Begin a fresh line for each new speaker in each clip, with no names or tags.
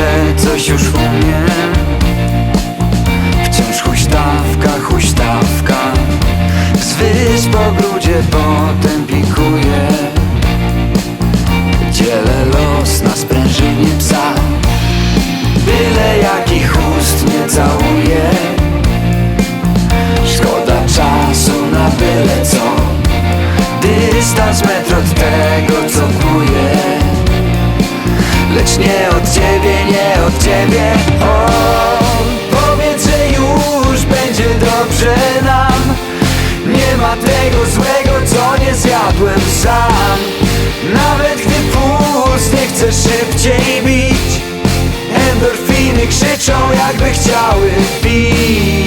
że coś już umiem Lecz nie od ciebie, nie od ciebie. O, powiedz, że już będzie dobrze nam. Nie ma tego złego, co nie zjadłem sam. Nawet gdy puls nie chce szybciej bić Endorfiny krzyczą jakby chciały pić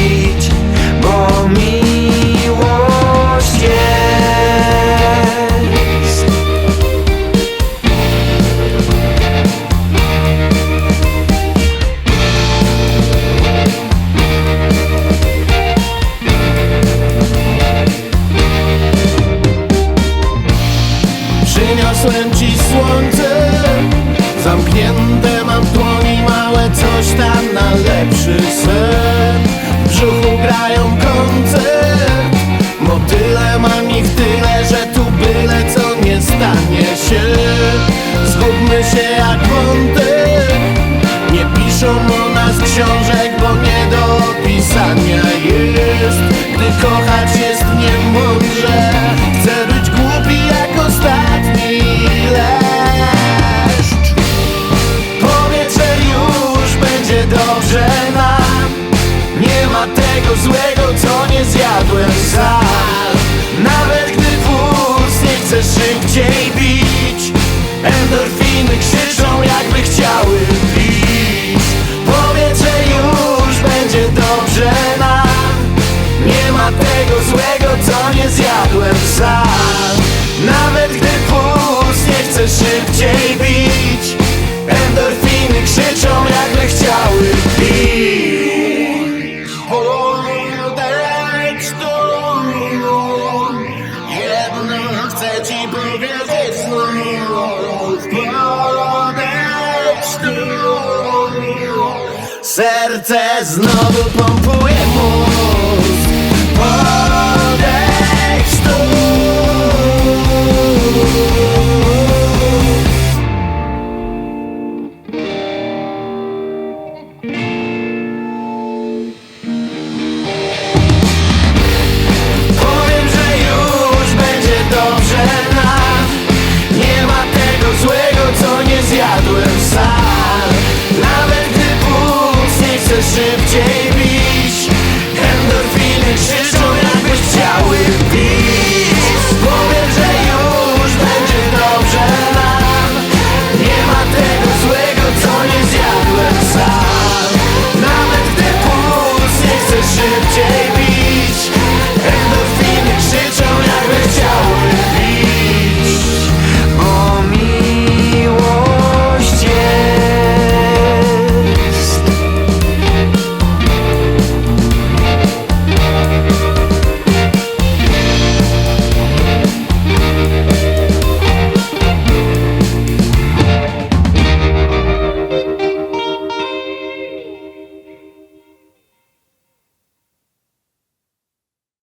Przyniosłem ci słońce Zamknięte mam w dłoni małe coś tam na lepszy sen. W brzuchu grają koncert Motyle mam ich tyle, że tu byle co nie stanie się. Zgubmy się jak wątek Nie piszą o nas książek, bo nie do opisania jest. Gdy kochać jest niemądrze Chcę dobrze nam Nie ma tego złego, co nie zjadłem sam. Nawet gdy puls nie chce szybciej bić Endorfiny krzyczą jakby chciały pić. Powiedz, że już będzie dobrze nam. Nie ma tego złego, co nie zjadłem sam. Nawet gdy puls nie chce szybciej Serce znowu pompuje mu